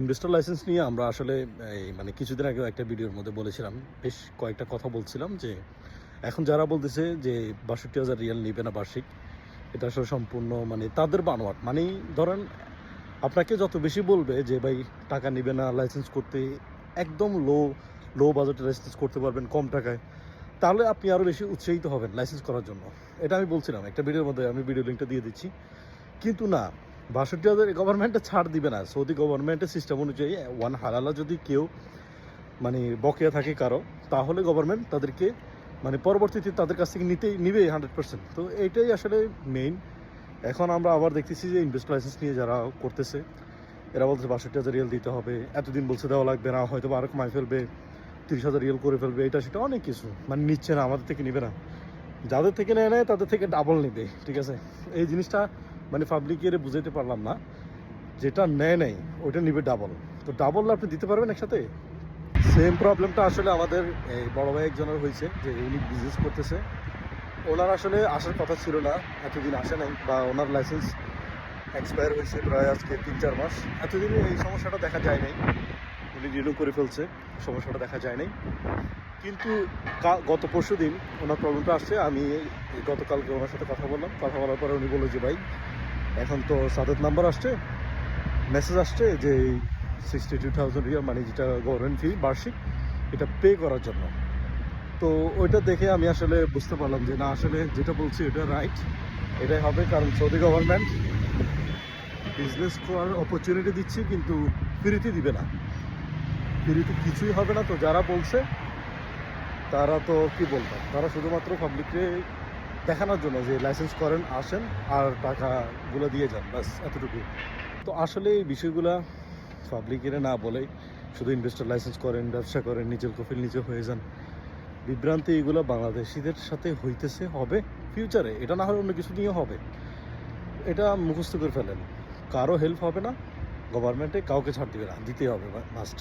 Investor licence নিয়ে আমরা আসলে, এই মানে কিছুদিন আগে একটা ভিডিওর মধ্যে বলেছিলাম, বেশ কয়েকটা কথা বলছিলাম যে, এখন যারা বলতেছে যে বাষট্টি হাজার রিয়াল নিবে না বার্ষিক, এটা আসলে সম্পূর্ণ মানে তাদের বানোয়াট। মানে ধরেন, আপনাকে যত বেশি বলবে যে ভাই টাকা নিবে না লাইসেন্স করতে একদম লো লো বাজেটে লাইসেন্স করতে পারবেন কম টাকায়, তাহলে আপনি আরও বেশি উৎসাহিত হবেন লাইসেন্স করার জন্য। এটা আমি বলছিলাম, একটা ভিডিওর মধ্যে আমি ভিডিও লিঙ্কটা দিয়ে দিচ্ছি। কিন্তু না বাষট্টি হাজার গভর্নমেন্টে ছাড় দিবে না। সৌদি গভর্নমেন্টের সিস্টেম অনুযায়ী ওয়ান হালালা যদি কেউ মানে বকেয়া থাকে কারও, তাহলে গভর্নমেন্ট তাদেরকে মানে পরবর্তীতে তাদের কাছ থেকে নিতেই, নিবে হান্ড্রেড পার্সেন্ট তো এইটাই আসলে মেইন এখন আমরা আবার দেখতেছি যে ইনভেস্ট লাইসেন্স নিয়ে যারা করতেছে, এরা বলছে বাষট্টি হাজার রিয়েল দিতে হবে, এতদিন বলছে দেওয়া লাগবে না, হয়তো বা আরও কমায় ফেলবে, তিরিশ হাজার রিয়েল করে ফেলবে, এটা সেটা অনেক কিছু মানে নিচ্ছে না, আমাদের থেকে নিবে না। যাদের থেকে নেয় নেয় তাদের থেকে ডাবল নেবে, ঠিক আছে? এই জিনিসটা মানে পাবলিক পাবলিকের বুঝাইতে পারলাম না, যেটা নেয় নেই, ওইটা নিবে ডাবল তো ডাবল আপনি দিতে পারবেন একসাথে? সেম প্রবলেমটা আসলে আমাদের এই বড় ভাই একজনের হয়েছে, যে উনি বিজনেস করতেছে। ওনার আসলে আসার কথা ছিল না, এতদিন আসে নাই, বা ওনার লাইসেন্স এক্সপায়ার হয়েছে প্রায় আজকে তিন চার মাস। এতদিন এই সমস্যাটা দেখা যায় নাই। উনি রিনিউ করে ফেলছে, সমস্যাটা দেখা যায় নাই। কিন্তু গত পরশু দিন ওনার প্রবলেমটা আসছে, আমি গতকালকে ওনার সাথে কথা বললাম। কথা বলার পরে উনি বলল যে, ভাই এখন তো সাদের নাম্বার আসছে। মেসেজ আসছে যে এই সিক্সটি টু থাউজেন্ড রিয়াল মানে যেটা গভর্নমেন্ট ফি বার্ষিক, এটা পে করার জন্য। তো ওইটা দেখে আমি আসলে বুঝতে পারলাম যে না, আসলে যেটা বলছি এটা রাইট এটাই হবে। কারণ সৌদি গভর্নমেন্ট বিজনেস করার অপরচুনিটি দিচ্ছে, কিন্তু ফ্রিতে দিবে না। ফ্রিতে কিছুই হবে না। তো যারা বলছে, তারা তো কি বলব? তারা শুধুমাত্র পাবলিককে দেখানোর জন্য যে লাইসেন্স করেন, আসেন আর টাকাগুলো দিয়ে যান, ব্যাস এতটুকু তো আসলে এই বিষয়গুলা পাবলিকের না বলে শুধু ইনভেস্টর লাইসেন্স করেন, ব্যবসা করেন, নিজের কফিল নিজে হয়ে যান। বিভ্রান্তি এগুলো বাংলাদেশিদের সাথে হইতেছে, হবে ফিউচারে এটা না হলে অন্য কিছু নিয়ে হবে। এটা মুখস্থ করে ফেলেন। কারও হেল্প হবে না গভর্নমেন্টে কাউকে ছাড় দিবে না দিতে হবে মাস্ট